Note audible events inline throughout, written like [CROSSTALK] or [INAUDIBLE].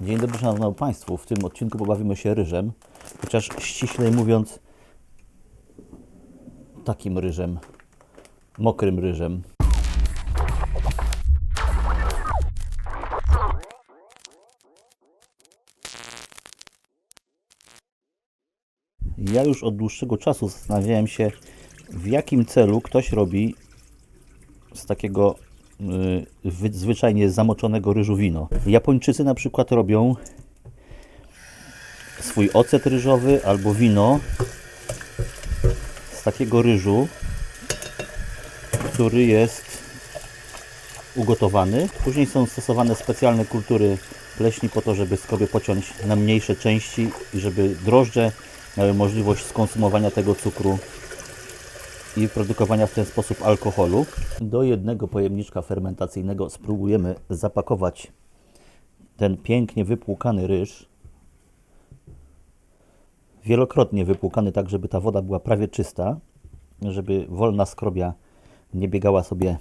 Dzień dobry Szanowni Państwu. W tym odcinku pobawimy się ryżem, chociaż ściślej mówiąc takim ryżem, mokrym ryżem. Ja już od dłuższego czasu zastanawiałem się, w jakim celu ktoś robi z takiego zwyczajnie zamoczonego ryżu wino. Japończycy na przykład robią swój ocet ryżowy albo wino z takiego ryżu, który jest ugotowany. Później są stosowane specjalne kultury pleśni po to, żeby skrobię pociąć na mniejsze części i żeby drożdże miały możliwość skonsumowania tego cukru i produkowania w ten sposób alkoholu. Do jednego pojemniczka fermentacyjnego spróbujemy zapakować ten pięknie wypłukany ryż. Wielokrotnie wypłukany tak, żeby ta woda była prawie czysta, żeby wolna skrobia nie biegała sobie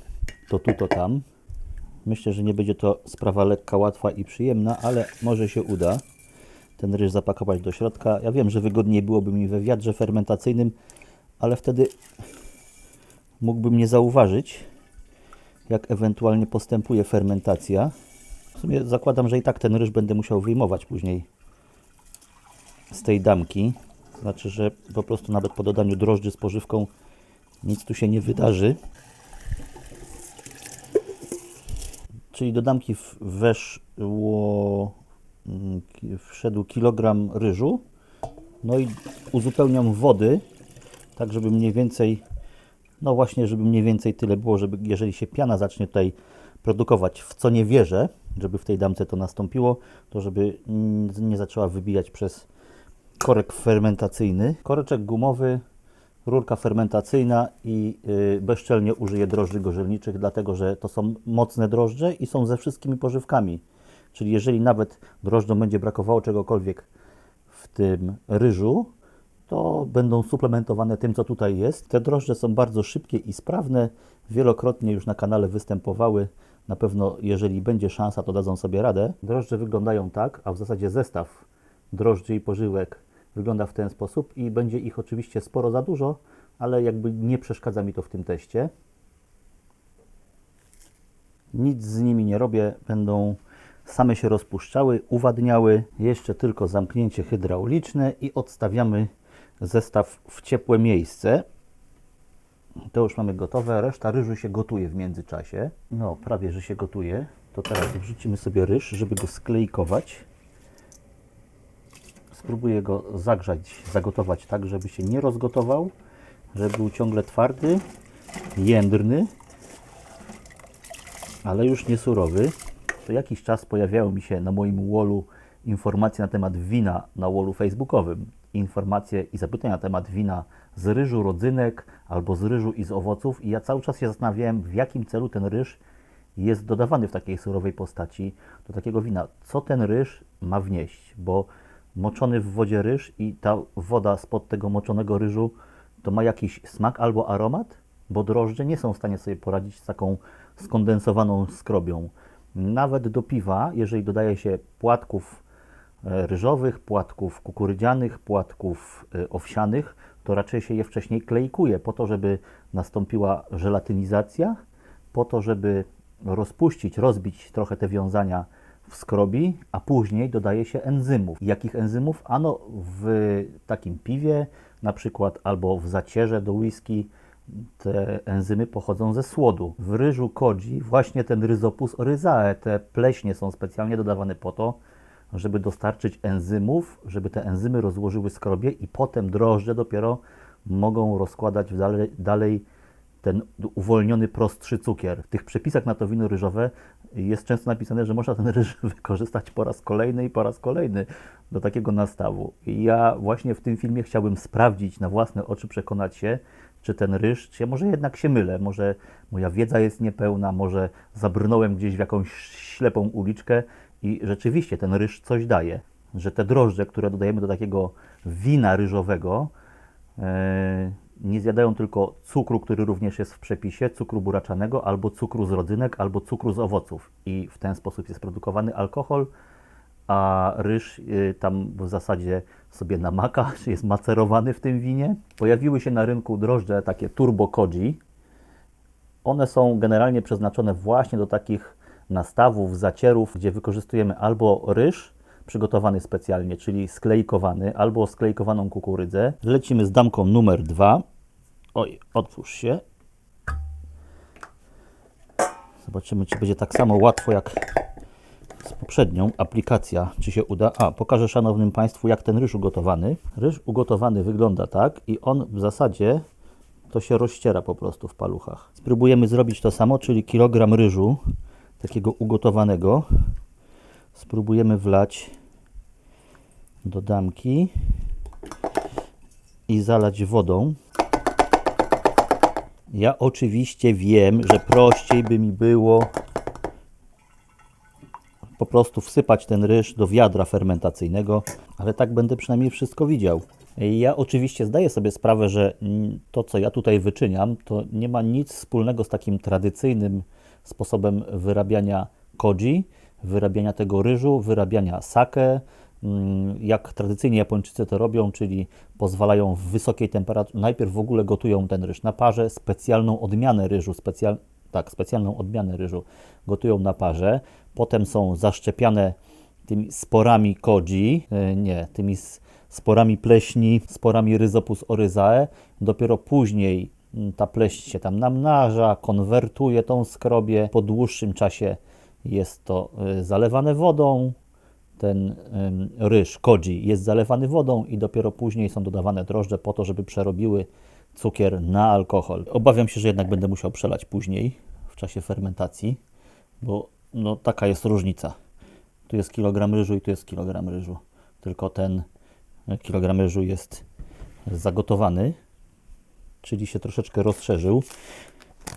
to tu, to tam. Myślę, że nie będzie to sprawa lekka, łatwa i przyjemna, ale może się uda ten ryż zapakować do środka. Ja wiem, że wygodniej byłoby mi we wiadrze fermentacyjnym, ale wtedy mógłbym nie zauważyć, jak ewentualnie postępuje fermentacja. W sumie zakładam, że i tak ten ryż będę musiał wyjmować później z tej damki. Znaczy, że po prostu nawet po dodaniu drożdży z pożywką nic tu się nie wydarzy. Czyli do damki weszło, mm, wszedł kilogram ryżu. No i uzupełniam wody, tak żeby mniej więcej, no właśnie, żeby mniej więcej tyle było, żeby jeżeli się piana zacznie tutaj produkować, w co nie wierzę, żeby w tej damce to nastąpiło, to żeby nie zaczęła wybijać przez korek fermentacyjny. Koreczek gumowy, rurka fermentacyjna i y, bezczelnie użyję drożdży gorzelniczych, dlatego że to są mocne drożdże i są ze wszystkimi pożywkami. Czyli jeżeli nawet drożdżom będzie brakowało czegokolwiek w tym ryżu, to będą suplementowane tym, co tutaj jest. Te drożdże są bardzo szybkie i sprawne. Wielokrotnie już na kanale występowały. Na pewno, jeżeli będzie szansa, to dadzą sobie radę. Drożdże wyglądają tak, a w zasadzie zestaw drożdży i pożyłek wygląda w ten sposób i będzie ich oczywiście sporo za dużo, ale jakby nie przeszkadza mi to w tym teście. Nic z nimi nie robię, będą same się rozpuszczały, uwadniały. Jeszcze tylko zamknięcie hydrauliczne i odstawiamy zestaw w ciepłe miejsce. To już mamy gotowe, reszta ryżu się gotuje w międzyczasie. No, prawie, że się gotuje. To teraz wrzucimy sobie ryż, żeby go sklejkować. Spróbuję go zagrzać, zagotować tak, żeby się nie rozgotował, żeby był ciągle twardy, jędrny, ale już nie surowy. Co jakiś czas pojawiały mi się na moim wallu informacje na temat wina na wallu facebookowym. Informacje i zapytania na temat wina z ryżu, rodzynek albo z ryżu i z owoców. I ja cały czas się zastanawiałem, w jakim celu ten ryż jest dodawany w takiej surowej postaci do takiego wina. Co ten ryż ma wnieść? Bo moczony w wodzie ryż i ta woda spod tego moczonego ryżu to ma jakiś smak albo aromat? Bo drożdże nie są w stanie sobie poradzić z taką skondensowaną skrobią. Nawet do piwa, jeżeli dodaje się płatków ryżowych, płatków kukurydzianych, płatków e, owsianych, to raczej się je wcześniej klejkuje po to, żeby nastąpiła żelatynizacja, po to, żeby rozpuścić, rozbić trochę te wiązania w skrobi, a później dodaje się enzymów. Jakich enzymów? Ano w takim piwie, na przykład albo w zacierze do whisky, te enzymy pochodzą ze słodu. W ryżu kodzi właśnie ten Rhizopus oryzae, te pleśnie są specjalnie dodawane po to, żeby dostarczyć enzymów, żeby te enzymy rozłożyły skrobie i potem drożdże dopiero mogą rozkładać dalej, dalej ten uwolniony prostszy cukier. W tych przepisach na to wino ryżowe jest często napisane, że można ten ryż [LAUGHS] wykorzystać po raz kolejny i po raz kolejny do takiego nastawu. I ja właśnie w tym filmie chciałbym sprawdzić na własne oczy, przekonać się, czy ten ryż, czy ja może jednak się mylę, może moja wiedza jest niepełna, może zabrnąłem gdzieś w jakąś ślepą uliczkę i rzeczywiście ten ryż coś daje. Że te drożdże, które dodajemy do takiego wina ryżowego, e, nie zjadają tylko cukru, który również jest w przepisie, cukru buraczanego, albo cukru z rodzynek, albo cukru z owoców. I w ten sposób jest produkowany alkohol, a ryż y, tam w zasadzie sobie namaka, czy [LAUGHS] jest macerowany w tym winie. Pojawiły się na rynku drożdże takie turbo koji. One są generalnie przeznaczone właśnie do takich nastawów, zacierów, gdzie wykorzystujemy albo ryż przygotowany specjalnie, czyli sklejkowany, albo sklejkowaną kukurydzę. Lecimy z damką numer dwa. Oj, otwórz się. Zobaczymy, czy będzie tak samo łatwo jak z poprzednią aplikacja, czy się uda. A, pokażę szanownym Państwu, jak ten ryż ugotowany. Ryż ugotowany wygląda tak i on w zasadzie to się rozściera po prostu w paluchach. Spróbujemy zrobić to samo, czyli kilogram ryżu takiego ugotowanego. Spróbujemy wlać do damki i zalać wodą. Ja oczywiście wiem, że prościej by mi było po prostu wsypać ten ryż do wiadra fermentacyjnego, ale tak będę przynajmniej wszystko widział. Ja oczywiście zdaję sobie sprawę, że to, co ja tutaj wyczyniam, to nie ma nic wspólnego z takim tradycyjnym sposobem wyrabiania koji, wyrabiania tego ryżu, wyrabiania sake, mm, jak tradycyjnie Japończycy to robią, czyli pozwalają w wysokiej temperaturze, najpierw w ogóle gotują ten ryż na parze, specjalną odmianę ryżu, specjal, tak, specjalną odmianę ryżu gotują na parze, potem są zaszczepiane tymi sporami koji, e, nie, tymi sporami pleśni, sporami Rhizopus oryzae, dopiero później ta pleśń się tam namnaża, konwertuje tą skrobię, po dłuższym czasie jest to e, zalewane wodą, ten ryż, koji jest zalewany wodą i dopiero później są dodawane drożdże po to, żeby przerobiły cukier na alkohol. Obawiam się, że jednak będę musiał przelać później w czasie fermentacji, bo no, taka jest różnica. Tu jest kilogram ryżu i tu jest kilogram ryżu. Tylko ten e, kilogram ryżu jest zagotowany, czyli się troszeczkę rozszerzył.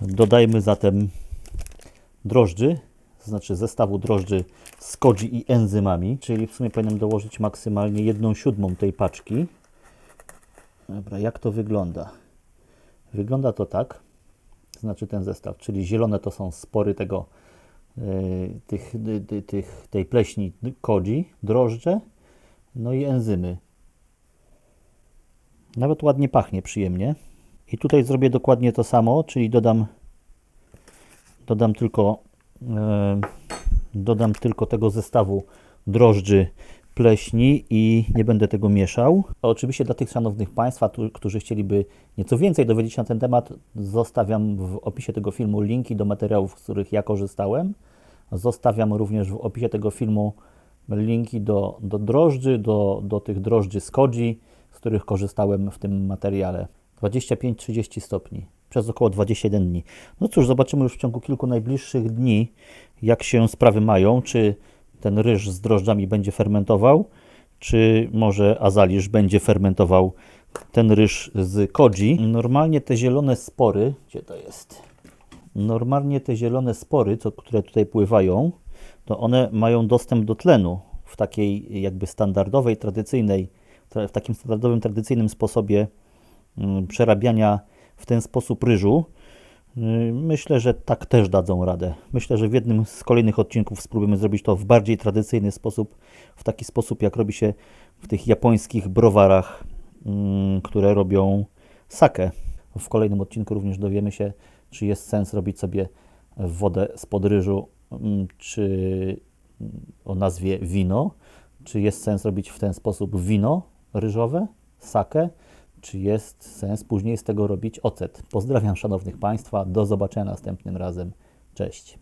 Dodajmy zatem drożdży, to znaczy zestawu drożdży z koji i enzymami, czyli w sumie powinienem dołożyć maksymalnie 1 siódmą tej paczki. Dobra, jak to wygląda? Wygląda to tak, znaczy ten zestaw, czyli zielone to są spory tego, yy, tych, dy- dy- tych, tej pleśni koji, drożdże, no i enzymy. Nawet ładnie pachnie, przyjemnie. I tutaj zrobię dokładnie to samo, czyli dodam, dodam tylko, e, dodam tylko tego zestawu drożdży pleśni i nie będę tego mieszał. A oczywiście dla tych szanownych Państwa, którzy chcieliby nieco więcej dowiedzieć się na ten temat, zostawiam w opisie tego filmu linki do materiałów, z których ja korzystałem. Zostawiam również w opisie tego filmu linki do, do drożdży, do, do tych drożdży z z których korzystałem w tym materiale. 25-30 stopni przez około 21 dni. No cóż, zobaczymy już w ciągu kilku najbliższych dni, jak się sprawy mają, czy ten ryż z drożdżami będzie fermentował, czy może azalisz będzie fermentował ten ryż z koji. Normalnie te zielone spory, gdzie to jest? Normalnie te zielone spory, co, które tutaj pływają, to one mają dostęp do tlenu w takiej jakby standardowej, tradycyjnej, tra- w takim standardowym, tradycyjnym sposobie przerabiania w ten sposób ryżu. Yy, Myślę, że tak też dadzą radę. Myślę, że w jednym z kolejnych odcinków spróbujemy zrobić to w bardziej tradycyjny sposób, w taki sposób, jak robi się w tych japońskich browarach, mm, które robią sake. W kolejnym odcinku również dowiemy się, czy jest sens robić sobie wodę spod ryżu, mm, czy o nazwie wino, czy jest sens robić w ten sposób wino ryżowe, sake, czy jest sens później z tego robić ocet. Pozdrawiam szanownych Państwa, do zobaczenia następnym razem. Cześć.